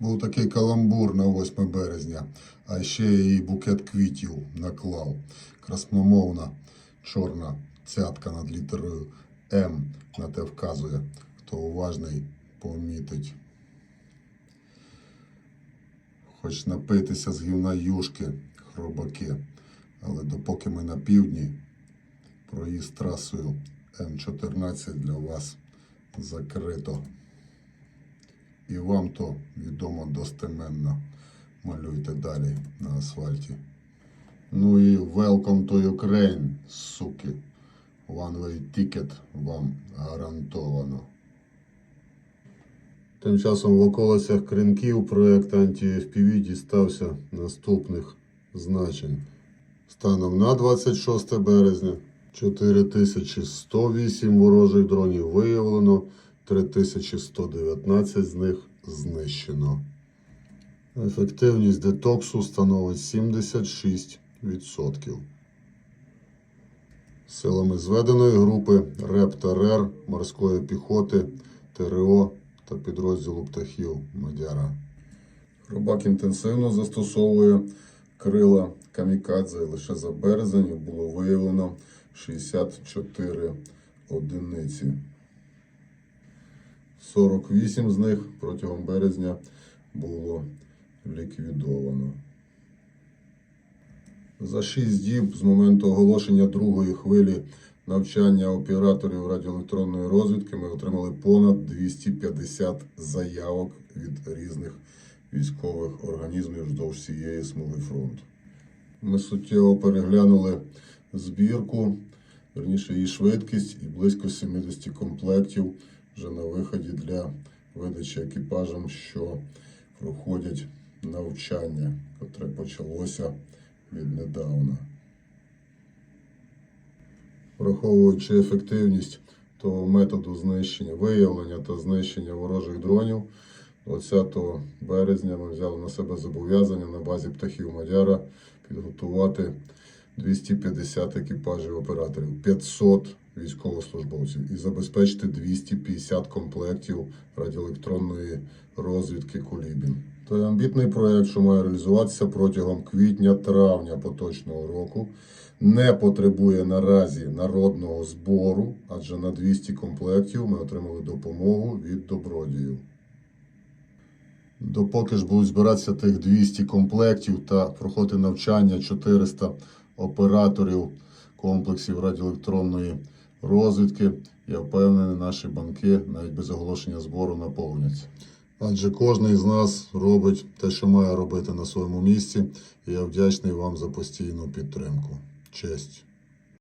Був такий каламбур на 8 березня, а ще і букет квітів наклав. Красномовна чорна цятка над літерою М на те вказує. Хто уважний, помітить. Хоч напитися з гівна юшки, хробаки. Але допоки ми на півдні, проїзд трасою М14 для вас закрито. І вам то відомо достеменно. Малюйте далі на асфальті. Ну і welcome to Ukraine, суки. One way ticket вам гарантовано. Тим часом в околицях кринків проект анті-FPV дістався наступних значень. Станом на 26 березня 4108 ворожих дронів виявлено, 3119 з них знищено. Ефективність детоксу становить 76%. Силами зведеної групи РЕП та РЕР морської піхоти, ТРО та підрозділу птахів Мадяра. Рибак інтенсивно застосовує крила камікадзе. Лише за березень було виявлено 64 одиниці. 48 з них протягом березня було ліквідовано. За 6 діб з моменту оголошення другої хвилі навчання операторів радіоелектронної розвідки ми отримали понад 250 заявок від різних військових організмів вздовж всієї смуги фронту. Ми суттєво переглянули збірку, верніше її швидкість і близько 70 комплектів вже на виході для видачі екіпажам, що проходять навчання, котре почалося віднедавна. Враховуючи ефективність того методу знищення, виявлення та знищення ворожих дронів, 20 березня ми взяли на себе зобов'язання на базі птахів Мадяра підготувати 250 екіпажів операторів, 500 військовослужбовців і забезпечити 250 комплектів радіоелектронної розвідки Кулібін. Той амбітний проект, що має реалізуватися протягом квітня-травня поточного року, не потребує наразі народного збору, адже на 200 комплектів ми отримали допомогу від добродіїв. Допоки ж будуть збиратися тих 200 комплектів та проходити навчання 400 операторів комплексів радіоелектронної розвідки, я впевнений, наші банки навіть без оголошення збору наповняться. Адже кожен з нас робить те, що має робити на своєму місці, і я вдячний вам за постійну підтримку. Честь!